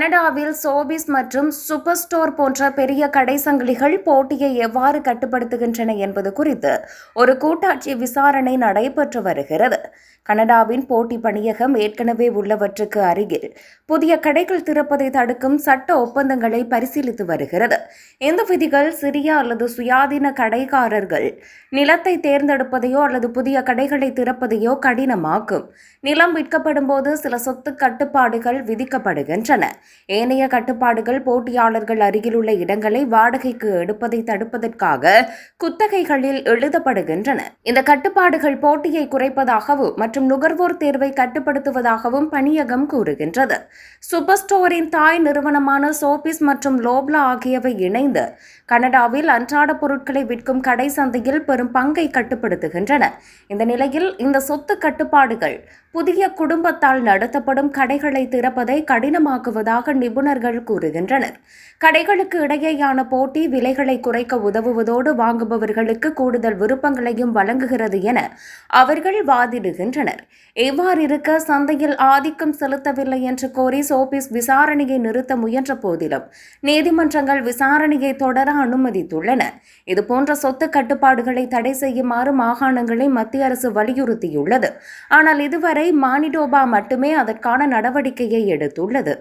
கனடாவில் சோபிஸ் மற்றும் super store போன்ற பெரிய கடை சங்கிலிகள் போட்டியை எவ்வாறு கட்டுப்படுத்துகின்றன என்பது குறித்து ஒரு கூட்டாட்சி விசாரணை நடைபெற்று வருகிறது. கனடாவின் போட்டி பணியகம் ஏற்கனவே உள்ளவற்றுக்கு அருகில் புதிய கடைகள் திறப்பதை தடுக்கும் சட்ட ஒப்பந்தங்களை பரிசீலித்து வருகிறது. இந்த விதிகள் சிறிய அல்லது சுயாதீன கடைக்காரர்கள் நிலத்தை தேர்ந்தெடுப்பதையோ அல்லது புதிய கடைகளை திறப்பதையோ கடினமாக்கும். நிலம் விற்கப்படும் போது சில சொத்து கட்டுப்பாடுகள் விதிக்கப்படுகின்றன. ஏனைய கட்டுப்பாடுகள் போட்டியாளர்கள் அருகிலுள்ள இடங்களை வாடகைக்கு எடுப்பதை தடுப்பதற்காக குத்தகைகளில் எழுதப்படுகின்றன. இந்த கட்டுப்பாடுகள் போட்டியை குறைப்பதாகவும் மற்றும் நுகர்வோர் தேர்வை கட்டுப்படுத்துவதாகவும் பணியகம் கூறுகின்றது. சூப்பர் ஸ்டோரின் தாய் நிறுவனமான சோபிஸ் மற்றும் லோப்லா ஆகியவை இணைந்து கனடாவில் அன்றாட பொருட்களை விற்கும் கடை சந்தையில் பெரும் பங்கை கட்டுப்படுத்துகின்றன. இந்த நிலையில் இந்த சொத்து கட்டுப்பாடுகள் புதிய குடும்பத்தால் நடத்தப்படும் கடைகளை திறப்பதை கடினமாக்குவதாக நிபுணர்கள் கூறுகின்றனர். கடைகளுக்கு இடையேயான போட்டி விலைகளை குறைக்க உதவுவதோடு வாங்குபவர்களுக்கு கூடுதல் விருப்பங்களையும் வழங்குகிறது என அவர்கள் வாதிடுகின்றனர். இவ்வாறு இருக்க சந்தையில் ஆதிக்கம் செலுத்தவில்லை என்று கோரி சோபிஸ் விசாரணையை நிறுத்த முயன்ற போதிலும் நீதிமன்றங்கள் விசாரணையை தொடர அனுமதித்துள்ளன. இதுபோன்ற சொத்து கட்டுப்பாடுகளை தடை செய்யுமாறு மாகாணங்களை மத்திய அரசு வலியுறுத்தியுள்ளது. ஆனால் இதுவரை மானிடோபா மட்டுமே அதற்கான நடவடிக்கையை எடுத்துள்ளது.